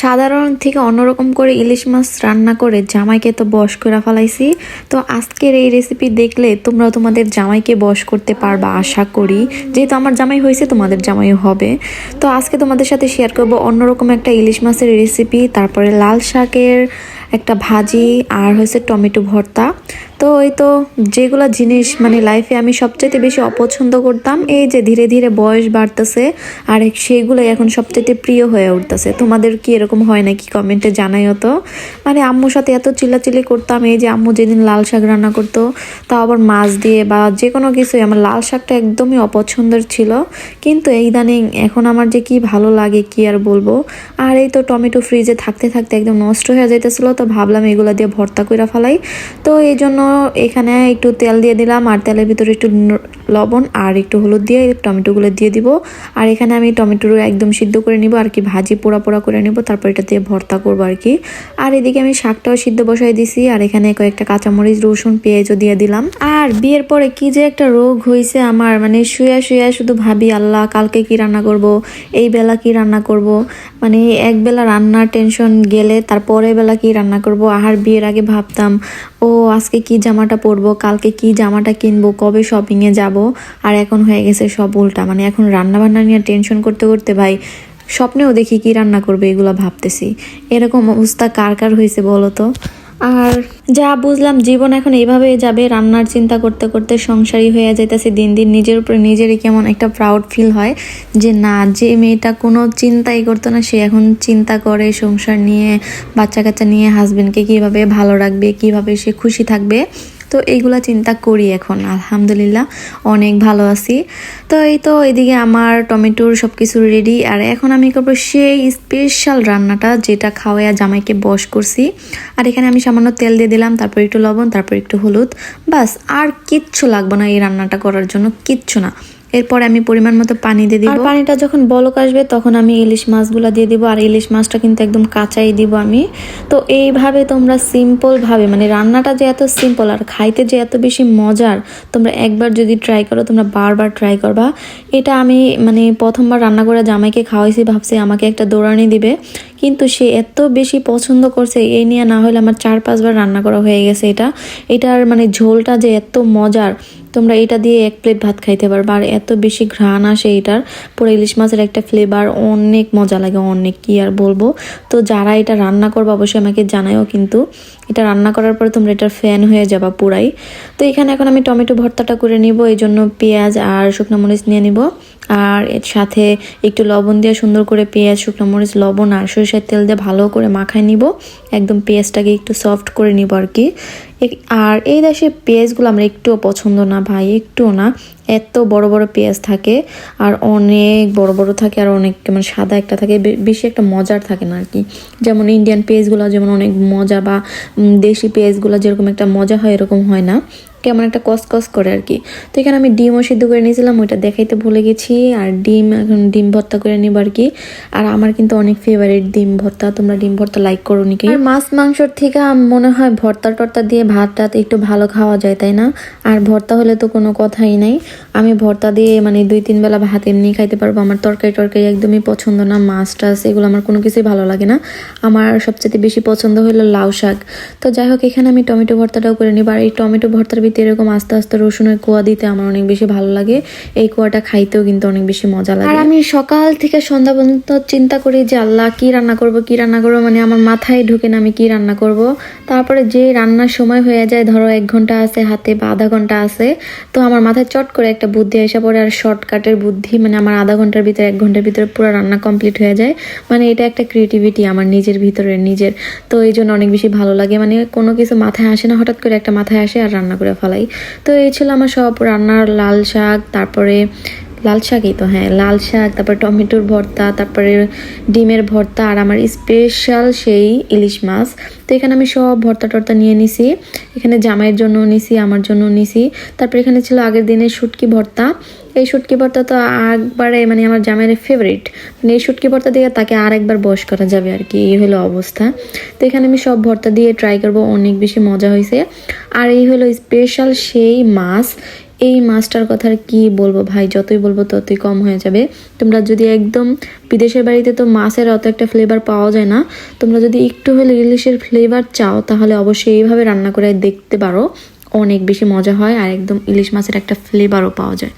সাধারণ থেকে অন্যরকম করে ইলিশ মাছ রান্না করে জামাইকে তো বশ করে ফেলাইছি। তো আজকের এই রেসিপি দেখলে তোমরা তোমাদের জামাইকে বশ করতে পারবা আশা করি। যেহেতু আমার জামাই হয়েছে, তোমাদের জামাই হবে। তো আজকে তোমাদের সাথে শেয়ার করব অন্যরকম একটা ইলিশ মাছের রেসিপি তারপরে লাল শাকের একটা ভাজি আর হয়েছে টমেটো ভর্তা। তো ওই তো যেগুলো জিনিস মানে লাইফে আমি সবচেয়ে বেশি অপছন্দ করতাম, এই যে ধীরে ধীরে বয়স বাড়তেছে আর সেইগুলোই এখন সবচেয়ে প্রিয় হয়ে উঠতেছে। তোমাদের কি এরকম হয় নাকি কমেন্টে জানাইও তো। মানে আম্মুর সাথে এত চিল্লাচিল্লি করতাম, এই যে আম্মু যেদিন লাল শাক রান্না করতো, তাও আবার মাছ দিয়ে বা যে কোনো কিছুই, আমার লাল শাকটা একদমই অপছন্দের ছিল। কিন্তু এই ইদানিং এখন আমার যে কি ভালো লাগে কি আর বলব। আর এই তো টমেটো ফ্রিজে থাকতে থাকতে একদম নষ্ট হয়ে যাইতেছিল, তো ভাবলাম এগুলো দিয়ে ভর্তা করে ফেলাই। তো এই জন্য এখানে একটু তেল দিয়ে দিলাম, আর তেলের ভিতরে একটু লবণ আর একটু হলুদ দিয়ে টমেটোগুলো দিয়ে দিব। আর এখানে আমি টমেটো একদম সিদ্ধ করে নিব, আর কি ভাজি পোড়া পোড়া করে নিব, তারপর এটা দিয়ে ভর্তা করব আর কি। আর এদিকে আমি শাকটাও সিদ্ধ বসাই দিছি, আর এখানে কয়েকটা কাঁচামরিচ, রসুন, পেঁয়াজও দিয়ে দিলাম। আর বিয়ের পরে কি যে একটা রোগ হয়েছে আমার মানে শুয়ে শুয়ে শুধু ভাবি, আল্লাহ, কালকে কি রান্না করব? এই বেলা কি রান্না করব? মানে এক বেলা রান্নার টেনশন গেলে তারপরে বেলা কি রান্না করব। আর বিয়ের আগে ভাবতাম, ও, আজকে কি জামাটা পরবো? কালকে কি জামাটা কিনবো? কবে শপিংয়ে যাব? আর এখন হয়ে গেছে সব উল্টা। মানে এখন রান্না বান্না নিয়ে টেনশন করতে করতে, ভাই, স্বপ্নেও দেখি কি রান্না করবে এগুলো ভাবতেছি। এরকম অবস্থা কার কার হয়েছে বলো তো? আর যা বুঝলাম, জীবন এখন এইভাবে যাবে। রান্নার চিন্তা করতে করতে সংসারী হয়ে যাইতেছে দিন দিন। নিজের উপরে নিজেরই কেমন একটা প্রাউড ফিল হয় যে, না, যে মেয়েটা কোনো চিন্তাই করতো না, সে এখন চিন্তা করে সংসার নিয়ে বাচ্চা কাচ্চা নিয়ে হাজবেন্ডকে কীভাবে ভালো রাখবে, কীভাবে সে খুশি থাকবে। তো এইগুলা চিন্তা করি এখন, আলহামদুলিল্লাহ, অনেক ভালো আছি। তো এই তো এদিকে আমার টমেটোর সব কিছু রেডি আর এখন আমি করব সেই স্পেশাল রান্নাটা যেটা খাওয়াইয়া জামাইকে বস করছি। আর এখানে আমি সামান্য তেল দিয়ে দিলাম, তারপর একটু লবণ, তারপর একটু হলুদ বাস আর কিচ্ছু লাগবে না এই রান্নাটা করার জন্য, কিচ্ছু না। এরপর আমি পরিমাণ মতো পানি দিয়ে দিব। আর পানিটা যখন বলক আসবে তখন আমি ইলিশ মাছগুলো দিয়ে দিব। আর ইলিশ মাছটা কিন্তু একদম কাঁচাই দিব আমি। তো এইভাবে তোমরা সিম্পল ভাবে মানে রান্নাটা যে এত সিম্পল আর খাইতে যে এত বেশি মজার তোমরা একবার যদি ট্রাই করো তোমরা বারবার ট্রাই করবা। এটা আমি মানে প্রথমবার রান্না করে জামাইকে খাওয়াইছি ভাবছি আমাকে একটা দৌড়ানি দিবে। কিন্তু সে এত বেশি পছন্দ করছে এই নিয়ে না হলে আমার চার পাঁচবার রান্না করা হয়ে গেছে এটা। এটার মানে ঝোলটা যে এত মজার, তোমরা এটা দিয়ে এক প্লেট ভাত খাইতে পারবে। আর এত বেশি ঘ্রাণ আসে এটার, পুরো ইলিশ মাছের একটা ফ্লেভার অনেক মজা লাগে, অনেক কি আর বলব। তো যারা এটা রান্না করবে, অবশ্যই আমাকে জানায়ও কিন্তু। এটা রান্না করার পরে তোমরা এটা ফ্যান হয়ে যাবা পুরাই। তো এখানে এখন আমি টমেটো ভর্তাটা করে নিব, এই জন্য পেঁয়াজ আর শুকনো মরিচ নিয়ে নিব। আর এর সাথে একটু লবণ দিয়ে সুন্দর করে পেঁয়াজ, শুকনো মরিচ, লবণ আর সরিষার তেল দিয়ে ভালো করে মাখায় নিব। একদম পেঁয়াজটাকে একটু সফট করে নিব আর কি। আর এই দেশে পেঁয়াজগুলো আমরা একটুও পছন্দ না, ভাই, একটুও না। এত বড় বড় পেঁয়াজ থাকে, আর অনেক বড় বড় থাকে, আর অনেক মানে সাদা একটা থাকে বেশি একটা মজার থাকে না আর কি যেমন ইন্ডিয়ান পেঁয়াজগুলো, যেমন অনেক মজা বা দেশি পেঁয়াজগুলো যেরকম একটা মজা হয়, এরকম হয় না। কেমন একটা কসকস করে আর কি। তো এখানে আমি ডিমও সিদ্ধ করে নিয়েছিলাম, ওইটা দেখাইতে ভুলে গেছি। আর ডিম, এখন ডিম ভর্তা করে নিব আর কি। আর আমার কিন্তু অনেক ফেভারিট ডিম ভর্তা, তোমরা ডিম ভর্তা লাইক করো নাকি মাছ মাংসর থেকে মনে হয় ভর্তা টর্তা দিয়ে ভাত টাত একটু ভালো খাওয়া যায়, তাই না? আর ভর্তা হলে তো কোনো কথাই নাই। আমি ভর্তা দিয়ে মানে দুই তিন বেলা ভাত এমনি খাইতে পারব। আমার তরকারি টরকারি একদমই পছন্দ না, মাছ টাছ, এগুলো আমার কোনো কিছুই ভালো লাগে না। আমার সবচেয়ে বেশি পছন্দ হলো লাউ শাক। তো যাই হোক, এখানে আমি টমেটো ভর্তাটাও করে নিব। আর এই টমেটো ভর্তার এরকম আস্তে আস্তে রসুনের কোয়া দিতে আমার অনেক বেশি ভালো লাগে। এই কোয়াটা খাইতেও কিন্তু অনেক বেশি মজা লাগে। আর আমি সকাল থেকে সন্ধ্যা পর্যন্ত চিন্তা করি যে, আল্লাহ, কি রান্না করব, কি রান্না করব? মানে আমার মাথায় ঢুকে না আমি কি রান্না করব? তারপরে যে রান্নার সময় হয়ে যায়, ধরো এক ঘণ্টা আছে, হাতে বা আধা ঘণ্টা আছে, তো আমার মাথায় চট করে একটা বুদ্ধি এসে পড়ে, আর শর্টকাটের বুদ্ধি মানে আমার আধা ঘণ্টার ভিতরে, এক ঘণ্টার ভিতরে পুরো রান্না কমপ্লিট হয়ে যায়। মানে এটা একটা ক্রিয়েটিভিটি আমার নিজের ভিতরে, নিজের। তো এই জন্য অনেক বেশি ভালো লাগে। মানে কোনো কিছু মাথায় আসে না, হঠাৎ করে একটা মাথায় আসে আর রান্না করে ফেলাই। তো এই ছিল আমার সব রান্নার লাল শাক তারপরে লাল শাকই তো হ্যাঁ লাল শাক, তারপরে টমেটোর ভর্তা, তারপরে ডিমের ভর্তা আর আমার স্পেশাল সেই ইলিশ মাছ। তো এখানে আমি সব ভর্তা টর্তা নিয়ে নিছি, এখানে জামাইয়ের জন্য নিছি, আমার জন্য নিছি। তারপর এখানে ছিল আগের দিনের শুটকি ভর্তা। এই শুটকি ভর্তা তো একবারে মানে আমার জামাইয়ের ফেভারিট মানে এই শুটকি ভর্তা দিয়ে তাকে আর একবার বস করা যাবে আর কি, এই হলো অবস্থা। তো এখানে আমি সব ভর্তা দিয়ে ট্রাই করব, অনেক বেশি মজা হয়েছে আর এই হলো স্পেশাল সেই মাছ এই মাছটার কথা কি বলব ভাই? যতই বলব ততই কম হয়ে যাবে। তোমরা যদি একদম বিদেশের বাড়িতে তো মাছের অত একটা ফ্লেভার পাওয়া যায় না, তোমরা যদি একটু হলে ইলিশের ফ্লেভার চাও, তাহলে অবশ্যই এইভাবে রান্না করে দেখতে পারো। অনেক বেশি মজা হয় আর একদম ইলিশ মাছের একটা ফ্লেভারও পাওয়া যায়।